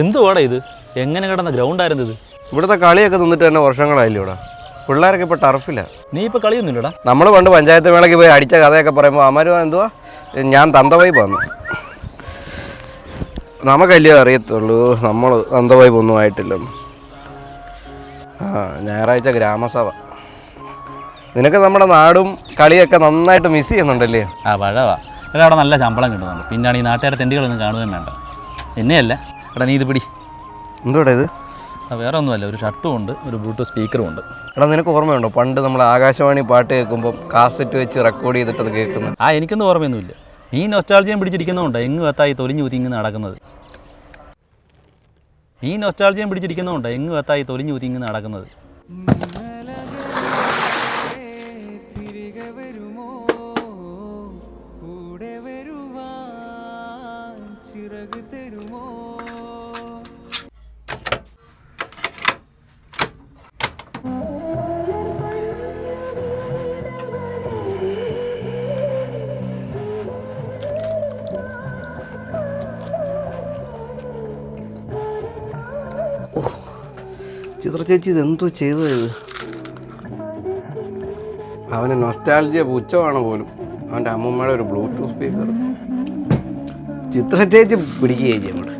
എന്തുവാടാ ഇത്? എങ്ങനെ കിടന്ന ഗ്രൗണ്ടായിരുന്നു ഇത് ഇവിടുത്തെ കളിയൊക്കെ നിന്നിട്ട് തന്നെ വർഷങ്ങളായില്ലേ ഇവിടെ. പിള്ളേരൊക്കെ ഇപ്പോൾ ടർഫില്ല നീ ഇപ്പോൾ കളിയൊന്നുമില്ലടാ. നമ്മൾ പണ്ട് പഞ്ചായത്ത് മേളയ്ക്ക് പോയി അടിച്ച കഥയൊക്കെ പറയുമ്പോൾ അമര് എന്തുവാ? ഞാൻ തന്തവായി പോന്നു. നമുക്കല്ലേ അറിയത്തുള്ളൂ നമ്മൾ തന്തവായി പോന്നു ആയിട്ടില്ല. ആ ഞായറാഴ്ച ഗ്രാമസഭ. നിനക്ക് നമ്മുടെ നാടും കളിയൊക്കെ നന്നായിട്ട് മിസ് ചെയ്യുന്നുണ്ടല്ലേ? ആ പഴവാ. എടാ അവിടെ നല്ല ശമ്പളം കിട്ടുന്നുണ്ട്. പിന്നാണ് ഈ നാട്ടുകാരെ തെണ്ടികളൊന്നും കാണുകയും വേണ്ട. എന്നെയല്ല. എടാ നീ ഇത് പിടി. എന്തുവാടാ ഇത്? ആ, വേറെ ഒന്നുമല്ല ഒരു ഷർട്ടും ഉണ്ട് ഒരു ബ്ലൂടൂത്ത് സ്പീക്കറും ഉണ്ട്. എടാ നിനക്ക് ഓർമ്മയുണ്ടോ? പണ്ട് നമ്മൾ ആകാശവാണി പാട്ട് കേൾക്കുമ്പോൾ കാസറ്റ് വെച്ച് റെക്കോർഡ് ചെയ്തിട്ട് അത് കേൾക്കുന്നത്. ആ എനിക്കൊന്നും ഓർമ്മയൊന്നുമില്ല. നീ നൊസ്റ്റാൾജിയം പിടിച്ചിരിക്കുന്നതുകൊണ്ട് എങ്ങ് എത്തായി തൊലിഞ്ഞു ഊതി ഇങ്ങനെ നടക്കുന്നത്. നീ നൊസ്റ്റാൾജിയം പിടിച്ചിരിക്കുന്നതുകൊണ്ട് എങ്ങ് എത്തായി തൊലിഞ്ഞു ഊതി ഇങ്ങനെ നടക്കുന്നത് തിരികെ വരുമോ? കൂടെ വരുവാൻ ചിറക് തരുമോ? ചിത്ര ചേച്ചി ഇത് എന്തോ ചെയ്തത്? ഇത് അവന് നൊസ്റ്റാൾജിയ പുച്ഛമാണ് പോലും. അവന്റെ അമ്മൂമ്മയുടെ ഒരു ബ്ലൂടൂത്ത് സ്പീക്കർ ചിത്ര ചേച്ചി പിടിക്കുകയും ചെയ്യും അങ്ങോട്ട്